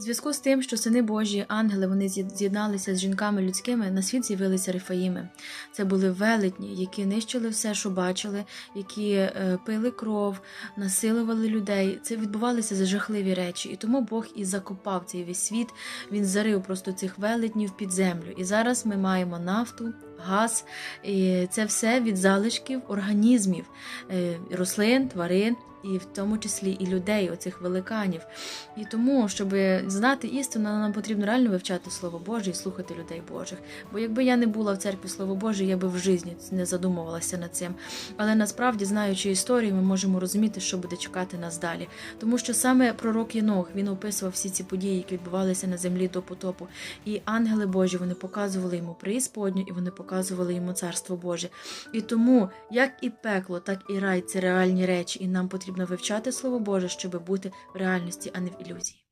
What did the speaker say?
Зв'язку з тим, що сини Божі, ангели, вони з'єдналися з жінками людськими, на світ з'явилися рифаїми. Це були велетні, які нищили все, що бачили, які е, пили кров, насилували людей. Це відбувалися за жахливі речі. І тому Бог і закопав цей весь світ. Він зарив просто цих велетнів під землю. І зараз ми маємо нафту, газ. І це все від залишків організмів е, рослин, тварин. І в тому числі і людей, оцих великанів. І тому, щоб знати істину, нам потрібно реально вивчати Слово Боже і слухати людей Божих. Бо якби я не була в церкві Слово Боже, я би в житті не задумувалася над цим. Але насправді, знаючи історію, ми можемо розуміти, що буде чекати нас далі. Тому що саме пророк Єнох він описував всі ці події, які відбувалися на землі до потопу. І ангели Божі вони показували йому преісподню, і вони показували йому царство Боже. І тому, як і пекло, так і рай це реальні речі, і нам потрібно вивчати Слово Боже, щоб бути в реальності, а не в ілюзії.